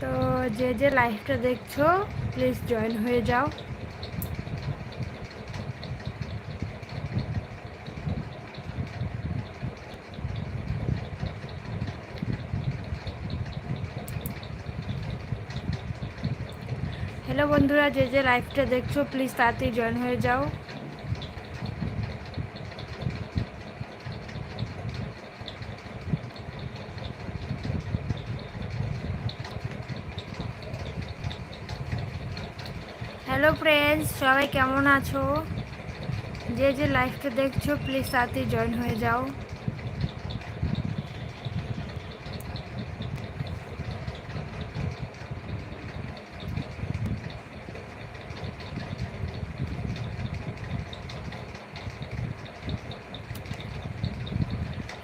তো যে যে লাইভটা দেখছ প্লিজ জয়েন হয়ে যাও। হ্যালো বন্ধুরা, যে যে লাইভটা দেখছ প্লিজ তাড়াতাড়ি জয়েন হয়ে যাও হ্যালো ফ্রেন্ডস সবাই কেমন আছো? যে যে লাইভটা দেখছ প্লিজ তাড়াতাড়ি জয়েন হয়ে যাও।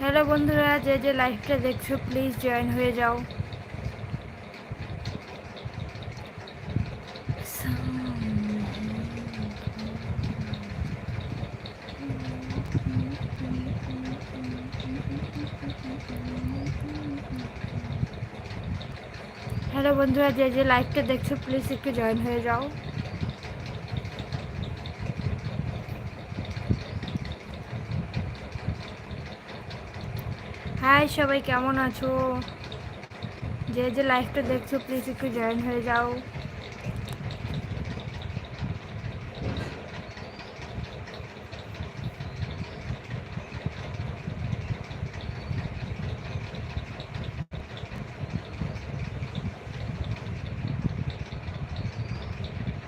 হ্যালো বন্ধুরা, যে যে লাইভটা দেখছ প্লিজ জয়েন হয়ে যাও হ্যালো বন্ধুরা, যে যে লাইভটা দেখছ প্লিজ একটু জয়েন হয়ে যাও। হাই সবাই কেমন আছো? যে যে লাইভটা দেখছ প্লিজ একটু জয়েন হয়ে যাও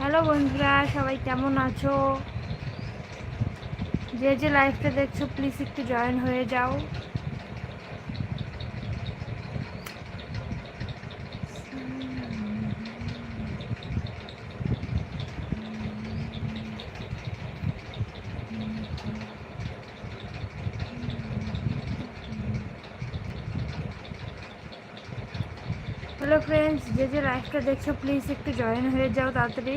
হ্যালো বন্ধুরা, সবাই কেমন আছো? যে যে লাইভটা দেখছ প্লিজ একটু জয়েন হয়ে যাও। হ্যালো ফ্রেন্ডস যে যে লাইভটা দেখছ প্লিজ একটু জয়েন হয়ে যাও তাড়াতাড়ি।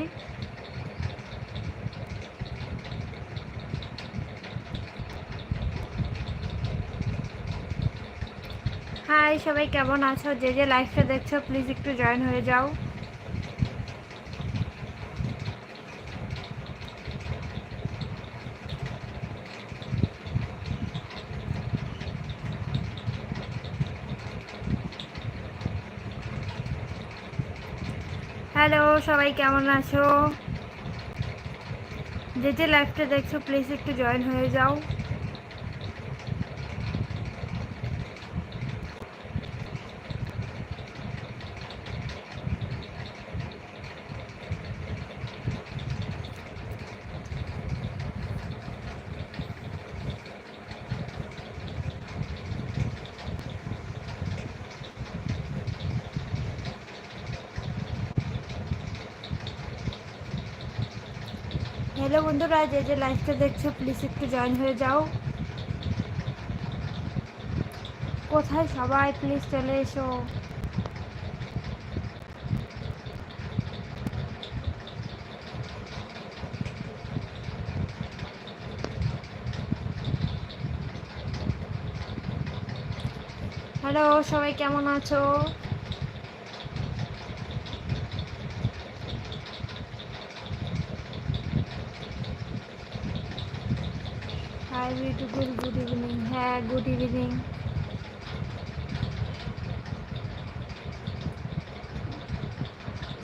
হাই, সবাই কেমন আছো? যে যে লাইভটা দেখছ প্লিজ একটু জয়েন হয়ে যাও। হ্যালো সবাই কেমন আছো? যে যে লাইভটা দেখছ প্লিজ একটু জয়েন হয়ে যাও হ্যালো বন্ধুরা, যে যে লাইভটা দেখছ প্লিজ একটু জয়েন হয়ে যাও। কোথায় সবাই? প্লিজ চলে এসো। হ্যালো সবাই কেমন আছো? হাই বিউটিফুল গুড ইভিনিং হ্যাঁ গুড ইভিনিং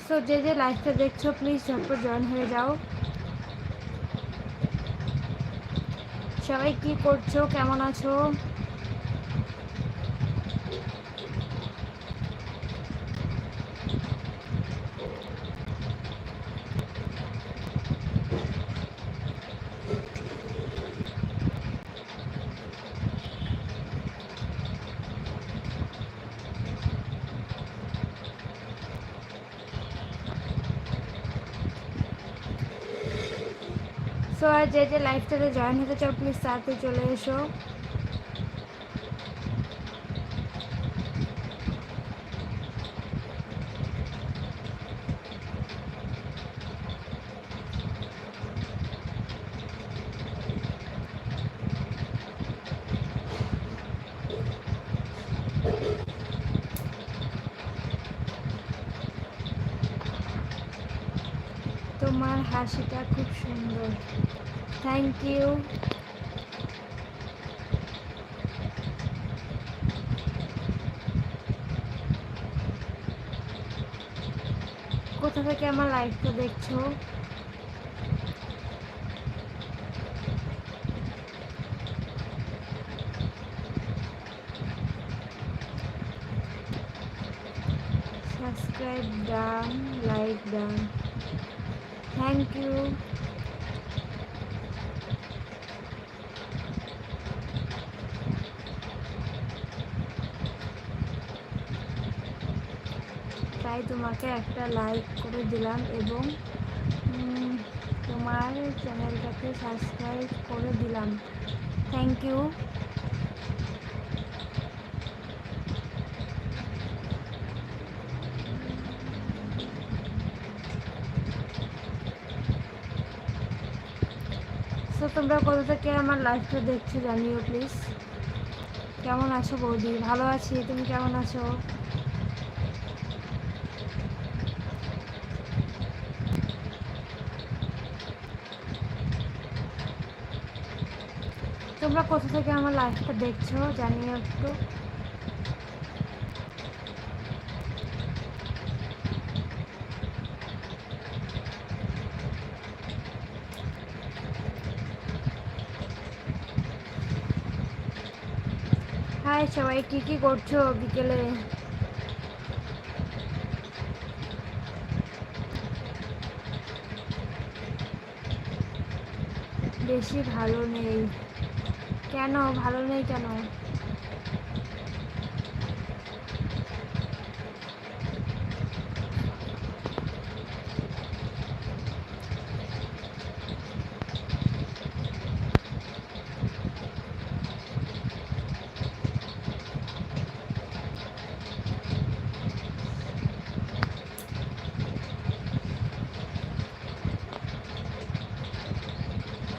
সো যে যে লাইভটা দেখছ প্লিজ ঝটপট জয়েন হয়ে যাও। সবাই কি করছ? কেমন আছো? যে যে লাইফটাতে জয়েন হতে চাও প্লিজ তাড়াতাড়ি চলে এসো। তোমার হাসিটা খুব সুন্দর। থ্যাংক ইউ কোথা থেকে আমার লাইভটা দেখছ? Subscribe done like done thank you তাই তোমাকে একটা লাইক করে দিলাম এবং তোমার চ্যানেলটাকে সাবস্ক্রাইব করে দিলাম। থ্যাংক ইউ সো তোমরা কোথা থেকে আমার লাইফটা দেখছ জানিও প্লিজ কেমন আছো বৌদি? ভালো আছি? তুমি কেমন আছো? তোমরা কোথা থেকে আমার লাইফটা দেখছ? জানিও একটু। হাই, সবাই কি কি করছ বিকেলে? বেশি ভালো নেই। কেন? ভালো নেই কেন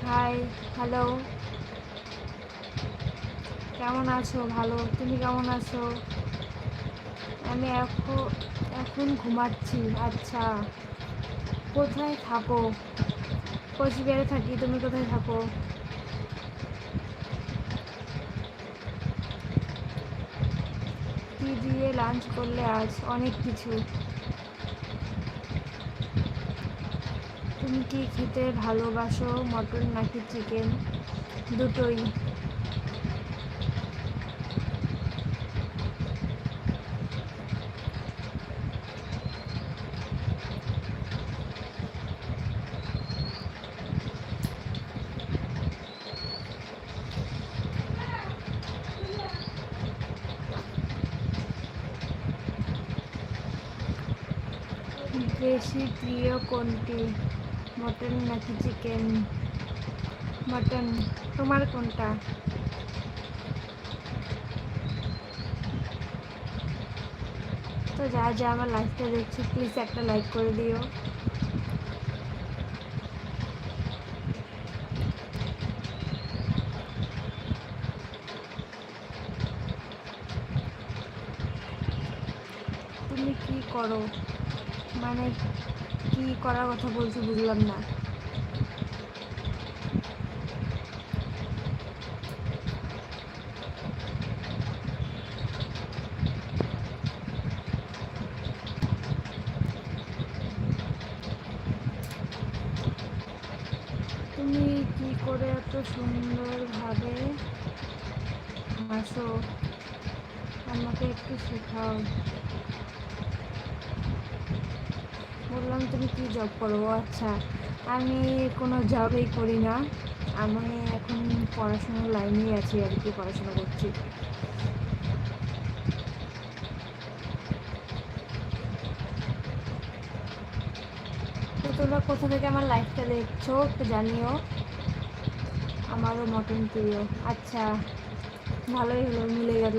হাই হ্যালো কেমন আছো, ভালো। তুমি কেমন আছো? আমি এখন এখন ঘুমাচ্ছি। আচ্ছা। কোথায় থাকো? কোচবিহারে থাকি, তুমি কোথায় থাকো? কি দিয়ে লাঞ্চ করলে আজ অনেক কিছু। তুমি কি খেতে ভালোবাসো, মটন নাকি চিকেন দুটোই বেশি প্রিয় কোনটি মটন নাকি চিকেন, মটন, তোমার কোনটা? তো যা যা আমার লাইফটা দেখছি প্লিজ একটা লাইক করে দিও। তুমি কি করো? মানে কি করার কথা বলছো বুঝলাম না তুমি কি করে এত সুন্দরভাবে। হাসো আমাকে একটু শেখাও। বললাম, তুমি কি জব করো? আচ্ছা আমি কোনো জবই করি না। আমি এখন পড়াশোনার লাইনেই আছি আর কি, পড়াশোনা করছি। তোমরা কোথা থেকে আমার লাইফটা দেখছ একটু জানিও। আমারও মটন প্রিয়। আচ্ছা ভালোই হলো, মিলে গেল।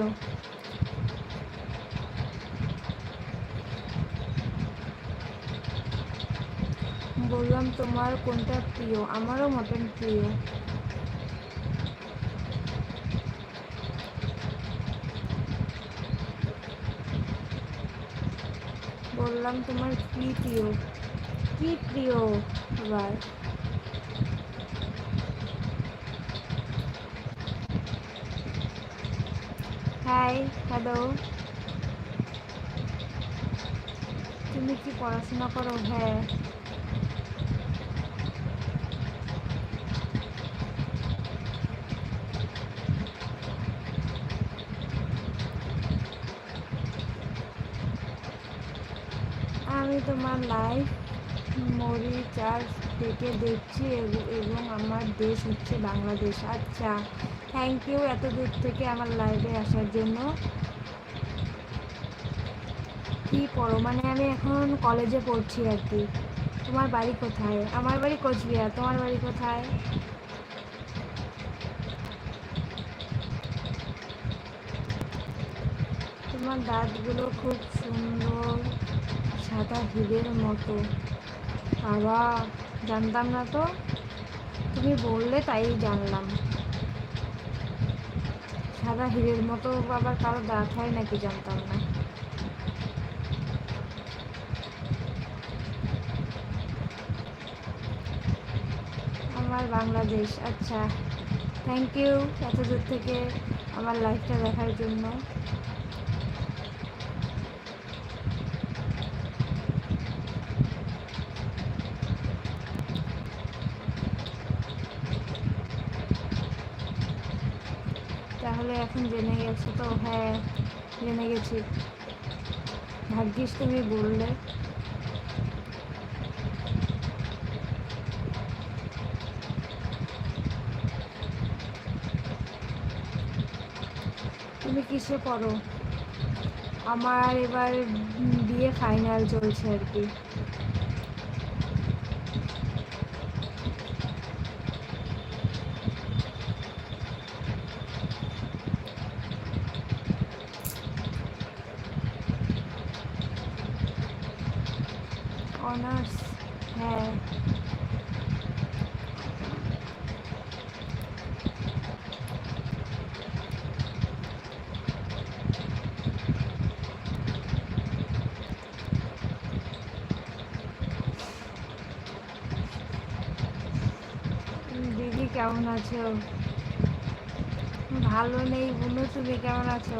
বললাম, তোমার কোনটা প্রিয়? আমারও মটন প্রিয়। বললাম, তোমার কি প্রিয়? কি প্রিয়? এবার হাই হ্যালো তুমি কি পড়াশোনা করো? হ্যাঁ। আমি তোমার লাইফ মরি মরিচার্জ থেকে দেখছি এবং আমার দেশ হচ্ছে বাংলাদেশ। আচ্ছা। থ্যাংক ইউ এত দূর থেকে আমার লাইভে আসার জন্য। কি পড়ো? মানে আমি এখন কলেজে পড়ছি আর কি। তোমার বাড়ি কোথায়? আমার বাড়ি কোচবিহার। তোমার বাড়ি কোথায়? তোমার দাঁতগুলো খুব সুন্দর, সাদা হিরের মতো। বাবা, জানতাম না তো? তুমি বললে তাই জানলাম। সাদা হিরের মতো আবার কারও দাঁত হয় নাকি জানতাম না। আমার বাংলাদেশ আচ্ছা থ্যাংক ইউ এত দূর থেকে আমার লাইফটা দেখার জন্য তাহলে এখন জেনে গেছো তো হ্যাঁ জেনে গেছি। ভাগ্যিস তুমি বললে। তুমি কিসে করো আমার এবার বিয়ে ফাইনাল চলছে আর কি অনার্স হ্যাঁ দিদি কেমন আছো? ভালো নেই বুনু তুমি কেমন আছো?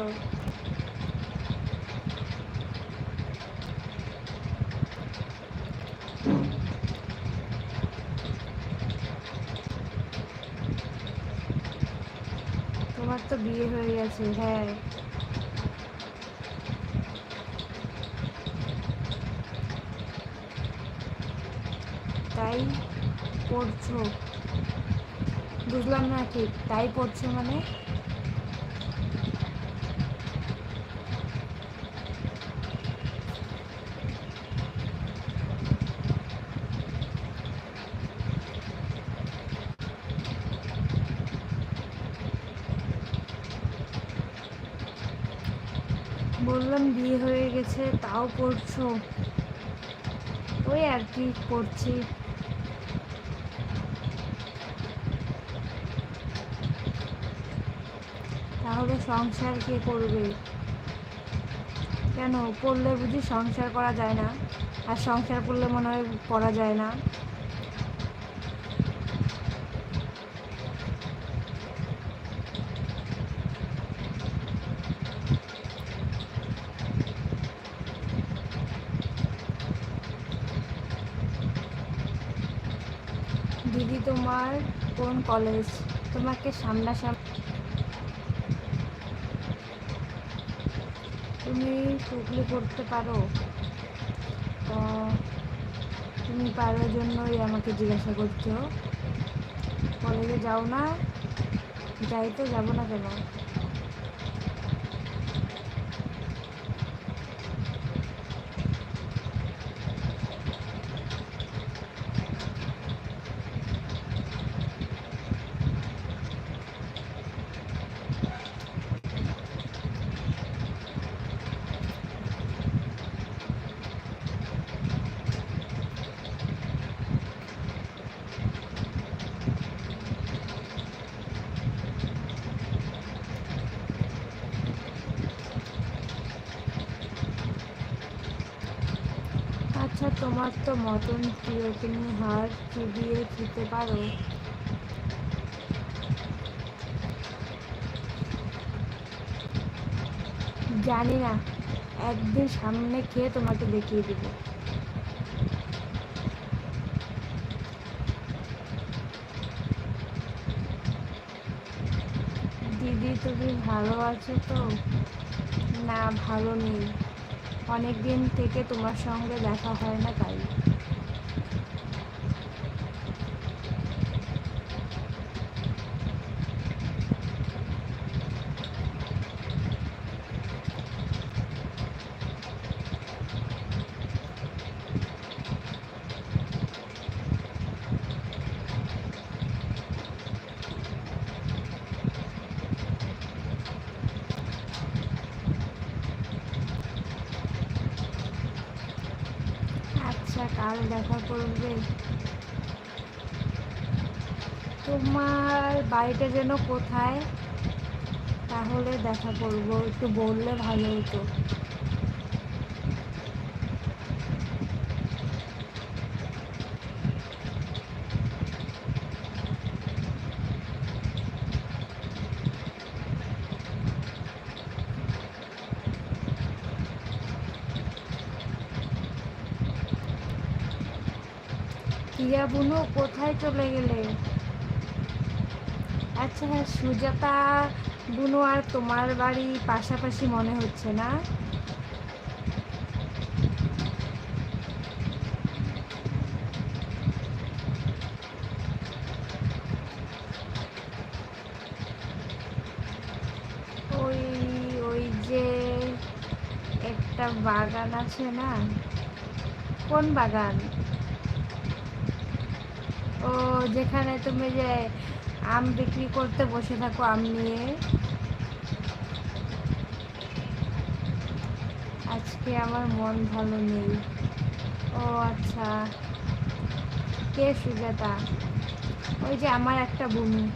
তোমার তো বিয়ে হয়ে গেছে হ্যাঁ তাই পড়ছো বুঝলাম না ঠিক তাই পড়ছো মানে? বললাম বিয়ে হয়ে গেছে তাও পড়ছো। ওই আর কি পড়ছি তাহলে সংসার কে করবে? কেন? পড়লে বুঝি সংসার করা যায় না। আর সংসার করলে মনে হয় পড়া যায় না। দিদি তোমার কোন কলেজ তোমাকে সামনাসামনি তুমি টুকলি করতে পারো, তো তুমি পারো জন্যই আমাকে জিজ্ঞাসা করছ। কলেজে যাও না যাই তো যাব না কেন? তোমার তো মটন প্রিয় তুমি হাড় চুবিয়ে খেতে পারো। জানি না, একদিন সামনে খেয়ে তোমাকে দেখিয়ে দিব। দিদি, তুমি ভালো আছো তো? না, ভালো নেই। অনেক দিন থেকে তোমার সঙ্গে দেখা হয় না তাই। আচ্ছা কাল দেখা করবে তোমার বাড়িটা যেন কোথায়, তাহলে দেখা করব। একটু বললে ভালো হতো প্রিয়া বুনু কোথায় চলে গেলে? আচ্ছা হ্যাঁ সুজাতা, বুনু, আর তোমার বাড়ি পাশাপাশি মনে হচ্ছে না? ওই ওই যে একটা বাগান আছে না? কোন বাগান? ও, যেখানে তুমি যে আম বিক্রি করতে বসে থাকো, আম নিয়ে। আজকে আমার মন ভালো নেই। ও আচ্ছা। কে সুজাতা? ওই যে আমার একটা বমি।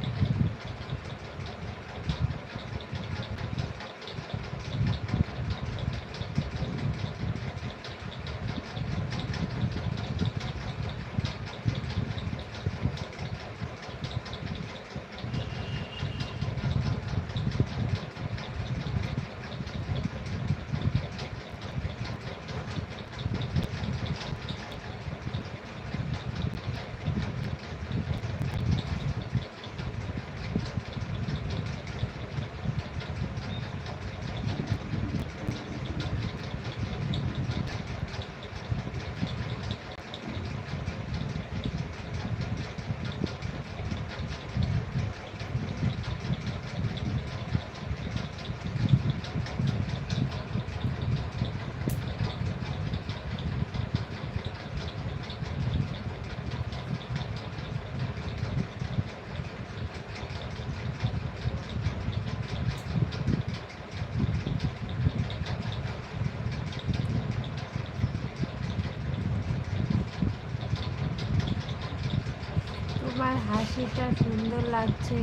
হাসিটা সুন্দর লাগছে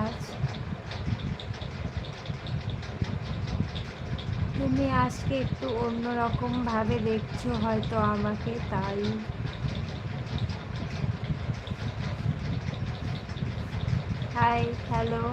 আজ? তুমি আজকে একটু অন্যরকম ভাবে দেখছ হয়তো আমাকে, তাই। হাই হ্যালো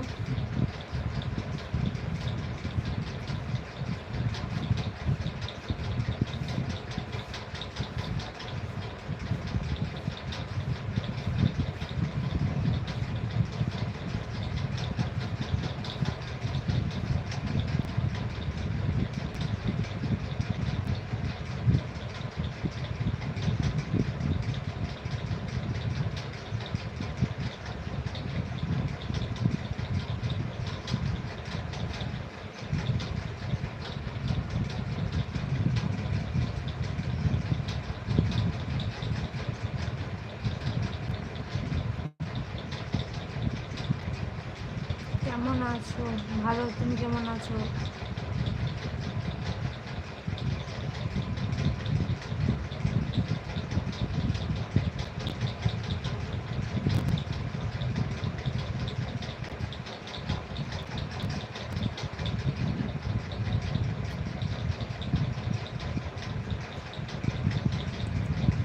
ভালো তুমি কেমন আছো?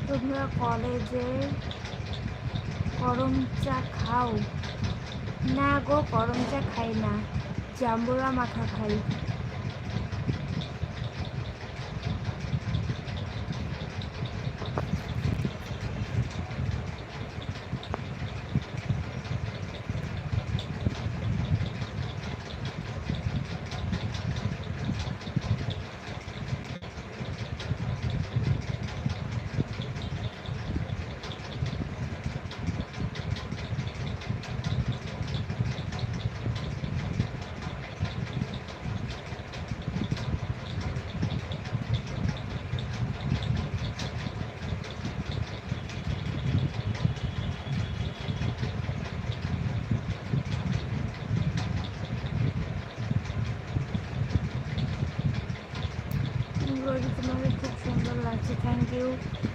তোমরা কলেজে গরম চা খাও। গো গরম চা খাই না জাম্বুরা মাখা খাই রোজি তোমাকে খুব সুন্দর লাগছে থ্যাংক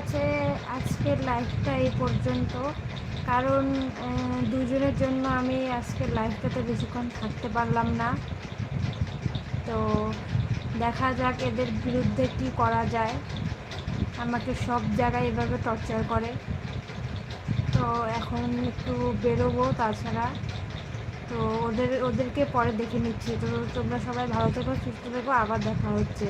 আছে আজকের লাইফটা এই পর্যন্ত। কারণ দুজনের জন্য আমি আজকের লাইফটাতে বেশিক্ষণ থাকতে পারলাম না। তো দেখা যাক এদের বিরুদ্ধে কি করা যায়। আমাকে সব জায়গায় এভাবে টর্চার করে। তো এখন একটু বেরোবো তাছাড়া। তো ওদের, ওদেরকে পরে দেখে নিচ্ছি। তো তোমরা সবাই ভালো থেকো, সুস্থ থেকো, আবার দেখা হচ্ছে।